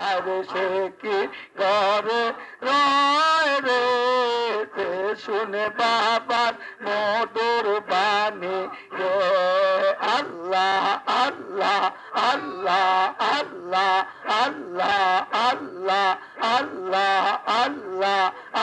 আর সে কি ঘরে রয় রে শুনে বাবার মধুর বাণী রে। আল্লাহ আল্লাহ আল্লাহ আল্লাহ আল্লাহ আল্লাহ আল্লাহ আল্লাহ।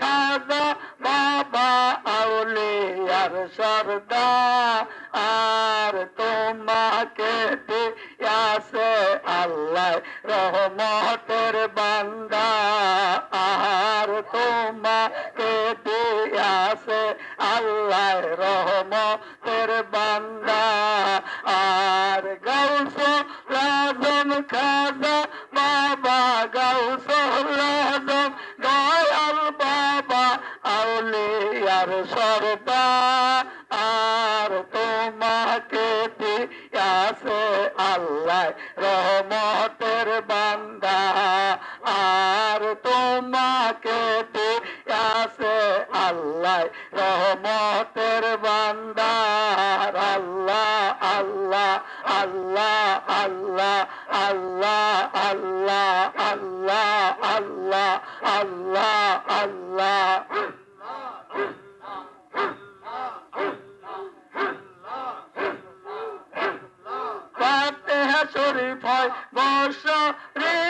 খাজা বাবা আউলিয়ার সর্দার আর তোমাকে দিয়াছে আল্লাহ রহমতের বান্দা, আর তোমাকে দিয়াছে আল্লাহ রহমতের বান্দা। আর গাউস লাজম খাজা বাবা গাউস লাজম আউলিয়ার সর্দার আর তোমাকে দিয়াছে আল্লাহ, রহমতের বান্দা। আর তোমাকে দিয়াছে আল্লাহ, রহমতের বান্দার আল্লাহ আল্লাহ আল্লাহ আল্লাহ আল্লাহ আল্লাহ আল্লাহ আল্লাহ আল্লাহ আল্লাহ। Marcha,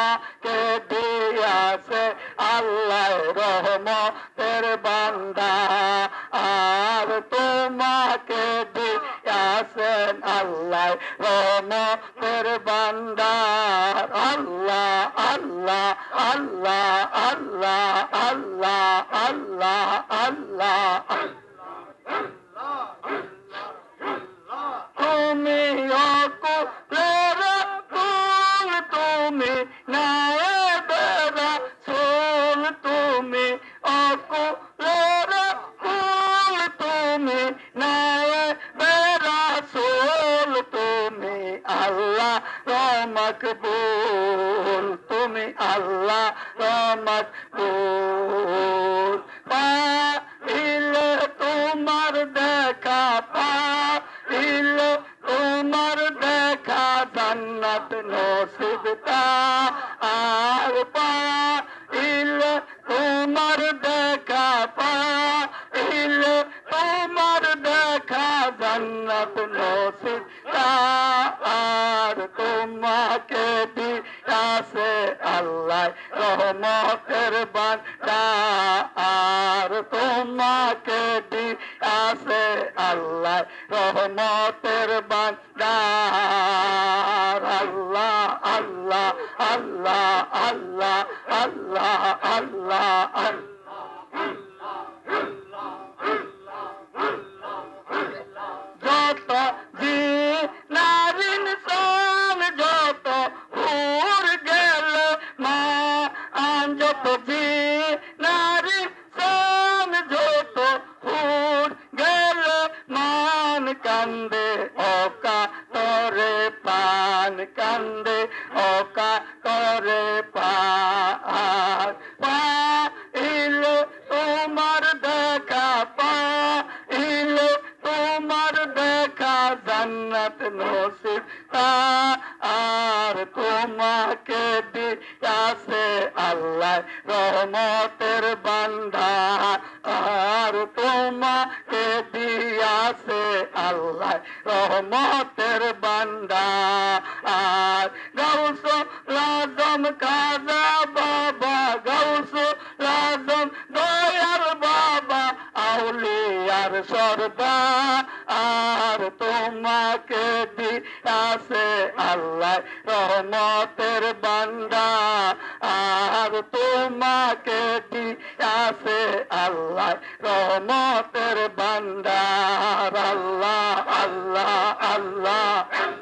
তোমাকে দিয়াছে আল্লাহ রহমতের বান্দা। আর তোমাকে দিয়াছেন আল্লাহ রহমতের বান্দার আল্লাহ আল্লাহ আল্লাহ আল্লাহ আল্লাহ আল্লাহ আল্লাহ। রমক বল পাইলে তোমার দেখা পাইলে তোমার দেখা জান্নাত নসিবতা আর পাইলে Bond কান্দে অকা তরে তোমাকে দিয়াছে আল্লাহ, রহমতের বান্দা। আর গাউস লাজম কাজা বাবা, গাউস লাজম দয়াল বাবা, আউলিয়ার সর্দা। আর তোমাকে দিয়াছে আল্লাহ, রহমতের বান্দা। আর তোমাকে দিয়াছে আল্লাহ রহমতের বান্দার আল্লাহ আল্লাহ আল্লাহ।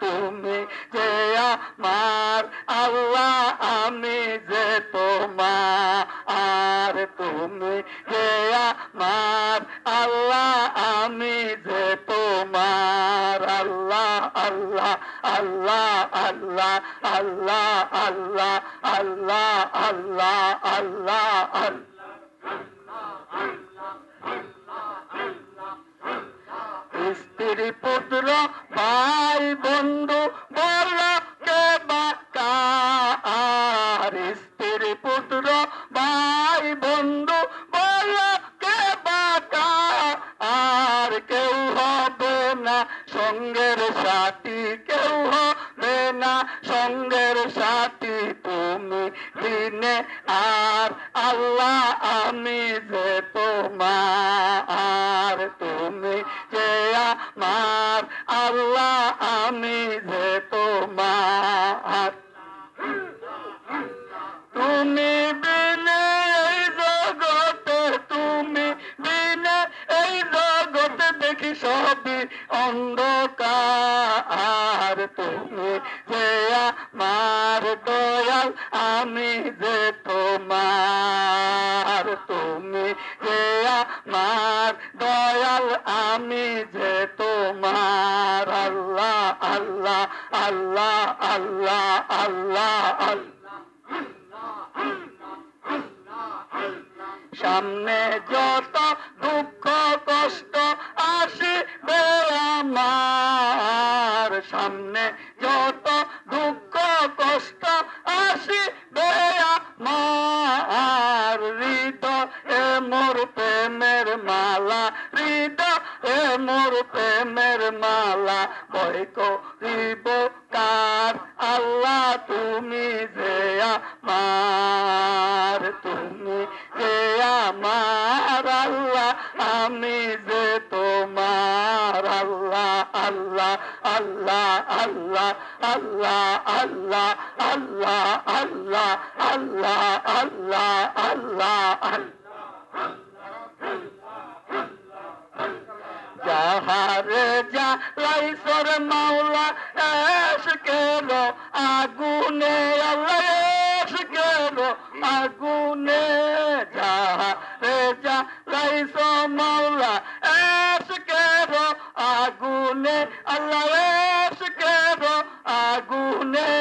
তুমি যে আমার আল্লাহ, আমি যে তোমার। তুমি যে আমার আল্লাহ, আমি যে তোমার। আল্লাহ আল্লাহ আল্লাহ আল্লাহ আল্লাহ আল্লাহ আল্লাহ আল্লাহ আল্লাহ আল্লাহ। স্ত্রী পুত্র ভাই বন্ধু বল কে বাকা আর স্ত্রী পুত্র? ভাই বন্ধু বল কে বাকা আর কেউ হবে না সঙ্গের সাথী, কেউ হবে না সঙ্গের সাথী। তুমি দিনে আর আল্লাহ, আমি যে তোমার। তুমি যে আমার আল্লাহ আমি যে তোমার। তুমি বিনে এই জগতে, তুমি বিনে এই জগতে দেখি সবই অন্ধকার। তুমি যে আমার দয়াল, আমি যে আল্লাহ আল্লাহ সামনে যত দুঃখ, কষ্ট আসবে আমার। সামনে যত দুঃখ, কষ্ট আসবে আমার। হৃদয়ে মোর প্রেমের মালা, হৃদয়ে মোর প্রেমের মালা। বই আল্লাহ আল্লাহ আল্লাহ আল্লাহ আল্লাহ আল্লাহ আল্লাহ যাহারে যা লাইসর মাওলা এস কেন আগুনে আল্লাহ এস কেন আগুনে যাহারে যা লাইস মাওলা এস কেন আগুনে আল্লাহ আগুনে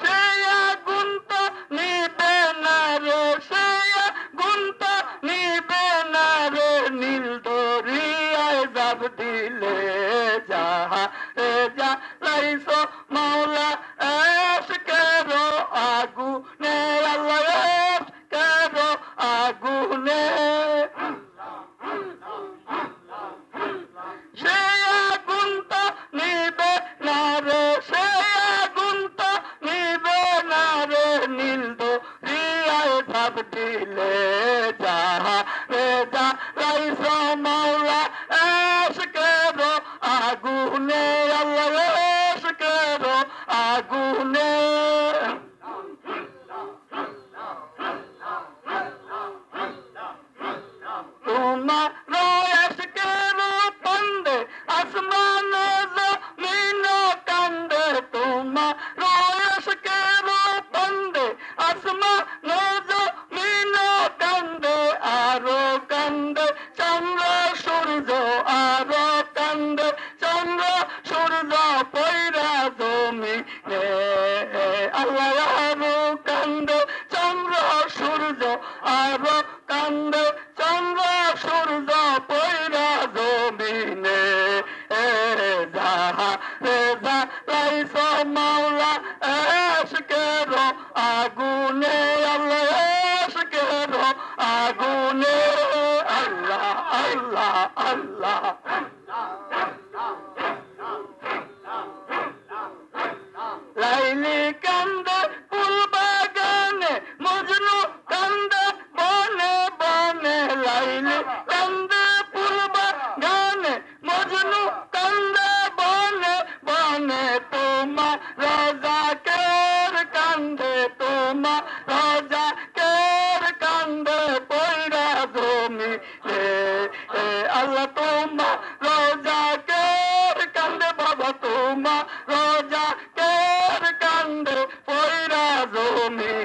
সেই আগুন তো নিবে না রে, সেই আগুন তো নিবে না রে। নীল দরিয়ায় যাব দিলে যাহা এ যা লাইসো মাওলা। কৈসা মাওলা এস কেরো আগুনে আল্লাহ এস কেরো আগুনে তোমার এস কেরো পন্দে আসমান জমিন কান্দে তোমার এস কেরো পন্দে আসমান তোমার রোজা কের কান্দে পয়রা জমি?